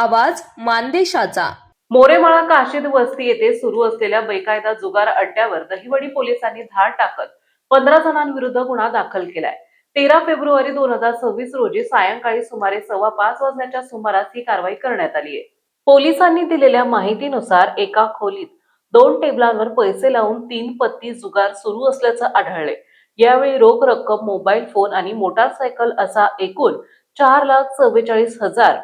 आवाज मानदेशाचा. मोरेमाळा काशीद वस्ती येथे सुरू असलेल्या बेकायदा जुगार अड्ड्यावर दहिवडी पोलिसांनी धाड टाकत पंधरा जणांविरुद्ध गुन्हा दाखल केलाय. तेरा फेब्रुवारी दोन हजार सव्वीस रोजी सायंकाळी सुमारे सव्वा पाच वाजण्याच्या सुमारास ही कारवाई करण्यात आली आहे. पोलिसांनी दिलेल्या माहितीनुसार एका खोलीत दोन टेबलांवर पैसे लावून तीन पत्ती जुगार सुरू असल्याचं आढळले यावेळी रोख रक्कम मोबाईल फोन आणि मोटारसायकल असा एकूण चार लाख चव्वेचाळीस हजार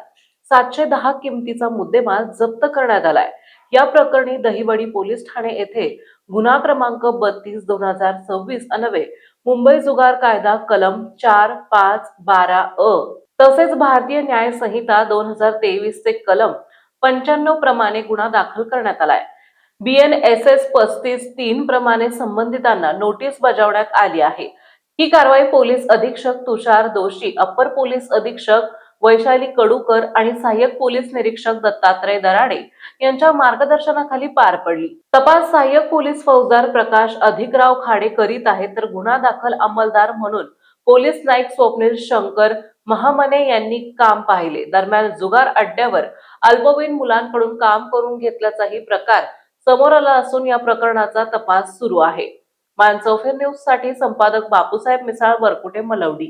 सातशे दहा किमतीचा मुद्देमाल जप्त करण्यात आलाय. या प्रकरणी दहिवडी पोलीस ठाणे येथे गुन्हा क्रमांक बत्तीस दोन हजार सव्वीस अनवे मुंबई जुगार कायदा कलम चार पाच बारा अ तसेच भारतीय न्याय संहिता दोन हजार तेवीस चे कलम पंच्याण्णव प्रमाणे गुन्हा दाखल करण्यात आलाय. बीएनएसएस पस्तीस तीन प्रमाणे संबंधितांना नोटीस बजावण्यात आली आहे. ही कारवाई पोलीस अधीक्षक तुषार दोषी अप्पर पोलीस अधीक्षक वैशाली कडूकर आणि सहाय्यक पोलीस निरीक्षक दत्तात्रय दराडे यांच्या मार्गदर्शनाखाली पार पडली. तपास सहाय्यक पोलीस फौजदार प्रकाश अधिकराव खाडे करीत आहेत तर गुन्हा दाखल अंमलदार म्हणून पोलीस नाईक स्वप्नील शंकर महामने यांनी काम पाहिले. दरम्यान जुगार अड्ड्यावर अल्पवयीन मुलांकडून काम करून घेतल्याचाही प्रकार समोर आला असून या प्रकरणाचा तपास सुरू आहे. मानसौफे न्यूजसाठी संपादक बापूसाहेब मिसाळ वरकुटे मलवडी.